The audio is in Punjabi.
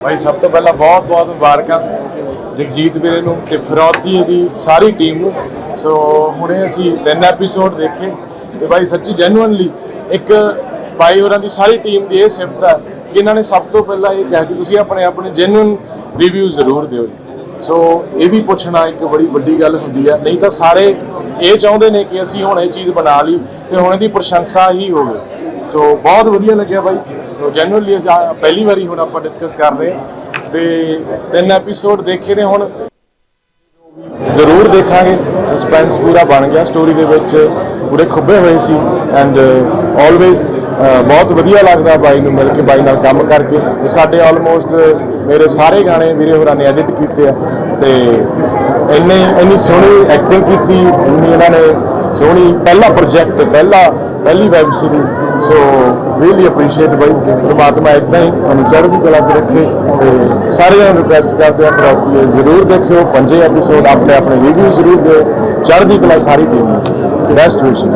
ਭਾਈ, ਸਭ ਤੋਂ ਪਹਿਲਾਂ ਬਹੁਤ ਬਹੁਤ ਮੁਬਾਰਕਾਂ ਜਗਜੀਤ ਵੀਰੇ ਨੂੰ ਤੇ ਫਰੌਤੀ ਦੀ ਸਾਰੀ ਟੀਮ ਨੂੰ। ਸੋ ਹੁਣੇ ਅਸੀਂ ਤਿੰਨ ਐਪੀਸੋਡ ਦੇਖੇ ਤੇ ਭਾਈ, ਸੱਚੀ ਜੈਨੂਇਨਲੀ ਇੱਕ ਭਾਈ ਹੋਰਾਂ ਦੀ ਸਾਰੀ ਟੀਮ ਦੀ ਇਹ ਸਿਫਤ ਹੈ ਕਿ ਇਹਨਾਂ ਨੇ ਸਭ ਤੋਂ ਪਹਿਲਾਂ ਇਹ ਕਿਹਾ ਕਿ ਤੁਸੀਂ ਆਪਣੇ ਆਪਣੇ ਜੈਨੂਇਨ ਰਿਵਿਊ ਜ਼ਰੂਰ ਦਿਓ ਜੀ। ਸੋ ਇਹ ਵੀ ਪੁੱਛਣਾ ਇੱਕ ਬੜੀ ਵੱਡੀ ਗੱਲ ਹੁੰਦੀ ਹੈ ਨਹੀਂ ਤਾਂ ਸਾਰੇ ਇਹ ਚਾਹੁੰਦੇ ਨੇ ਕਿ ਅਸੀਂ ਹੁਣ ਇਹ ਚੀਜ਼ ਬਣਾ ਲਈ ਤੇ ਹੁਣ ਇਹਦੀ ਪ੍ਰਸ਼ੰਸਾ ਹੀ ਹੋਵੇ। ਸੋ ਬਹੁਤ ਵਧੀਆ ਲੱਗਿਆ ਬਾਈ ਸੋ ਜੈਨੂਅਲੀ ਪਹਿਲੀ ਵਾਰੀ ਹੁਣ ਆਪਾਂ ਡਿਸਕਸ ਕਰ ਰਹੇ ਹਾਂ ਤੇ ਤਿੰਨ ਐਪੀਸੋਡ ਦੇਖੇ ਨੇ ਹੁਣ। ਜ਼ਰੂਰ ਦੇਖਾਂਗੇ। ਸਸਪੈਂਸ ਪੂਰਾ ਬਣ ਗਿਆ ਸਟੋਰੀ ਦੇ ਵਿੱਚ। ਪੂਰੇ ਖੁੱਬੇ ਹੋਏ ਸੀ। ਐਂਡ ਆਲਵੇਜ਼ ਬਹੁਤ ਵਧੀਆ ਲੱਗਦਾ ਬਾਈ ਨੂੰ ਮਿਲ ਕੇ, ਬਾਈ ਨਾਲ ਕੰਮ ਕਰਕੇ। ਸਾਡੇ ਆਲਮੋਸਟ ਮੇਰੇ ਸਾਰੇ ਗਾਣੇ ਵੀਰੇ ਹੋਰਾਂ ਨੇ ਐਡਿਟ ਕੀਤੇ ਆ। ਤੇ ਇੰਨੇ, ਇੰਨੀ ਸੋਹਣੀ ਐਕਟਿੰਗ ਕੀਤੀ, ਇੰਨੀ ਇਹਨਾਂ ਨੇ ਸੋਹਣੀ, ਪਹਿਲਾ ਪ੍ਰੋਜੈਕਟ ਪਹਿਲਾ ਪਹਿਲੀ web series so really appreciate ਬਾਈ ਪ੍ਰਮਾਤਮਾ ਇਦਾਂ ਹੀ ਤੁਹਾਨੂੰ ਚੜ੍ਹਦੀ ਕਲਾ 'ਚ ਰੱਖੇ ਤੇ ਸਾਰਿਆਂ ਨੂੰ ਰਿਕੁਐਸਟ ਕਰਦੇ ਆ ਪ੍ਰੋਪਰਟੀ ਜ਼ਰੂਰ ਦੇਖਿਓ, ਪੰਜੇ ਐਪੀਸੋਡ ਆਪਣੇ ਆਪਣੇ ਰਿਵਿਊ ਜ਼ਰੂਰ ਦਿਓ, ਚੜ੍ਹਦੀ ਕਲਾ ਸਾਰੀ ਟੀਮ ਨੂੰ। ਬੈਸਟ ਵਿਸ਼